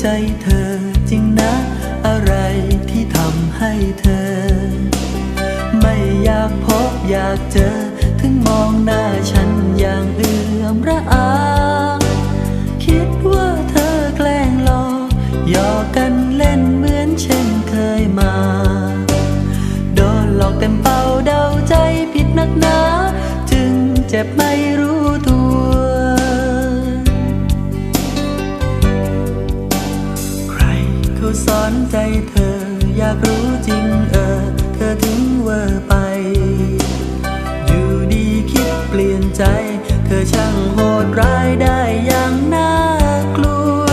ใจเธอจริงนะ อะไรที่ทำให้เธอ ไม่อยากพบอยากเจอ ถึงมองหน้าฉัน นใจเธอ อยากรู้จริงเออ เธอถึงเวอร์ไป อยู่ดีคิดเปลี่ยนใจ เธอช่างโหดร้ายได้อย่างน่ากลัว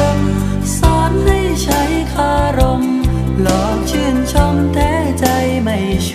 สอนให้ใช้คารม หลอกชื่นชมแท้ใจไม่ชั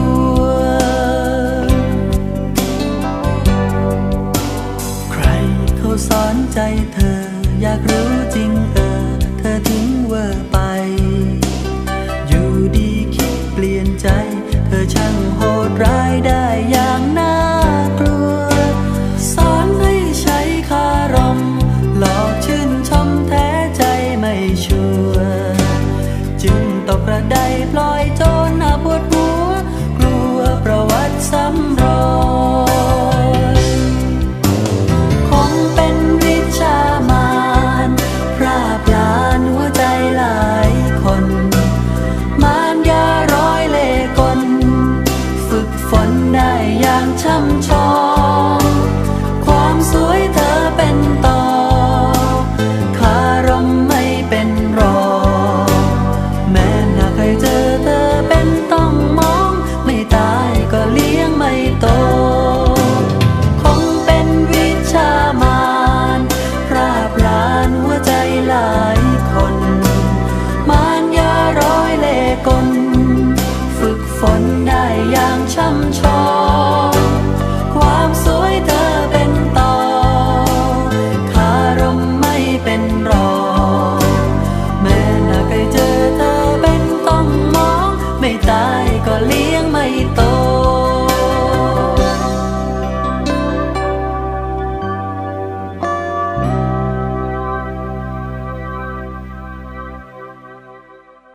ว ใจเธอ อยากรู้จริงเออ เธอทิ้งเวอร์ไป อยู่ดีคิดเปลี่ยนใจ เธอช่างโหดร้ายได้อย่างน่ากลัว สอนให้ใช้คารม หลอกชื่นชมแท้ใจไม่ชัวจึงตกกระไดพลอยโจนหน้าปวดหัว กลัวประวัติซ้ำรอย ว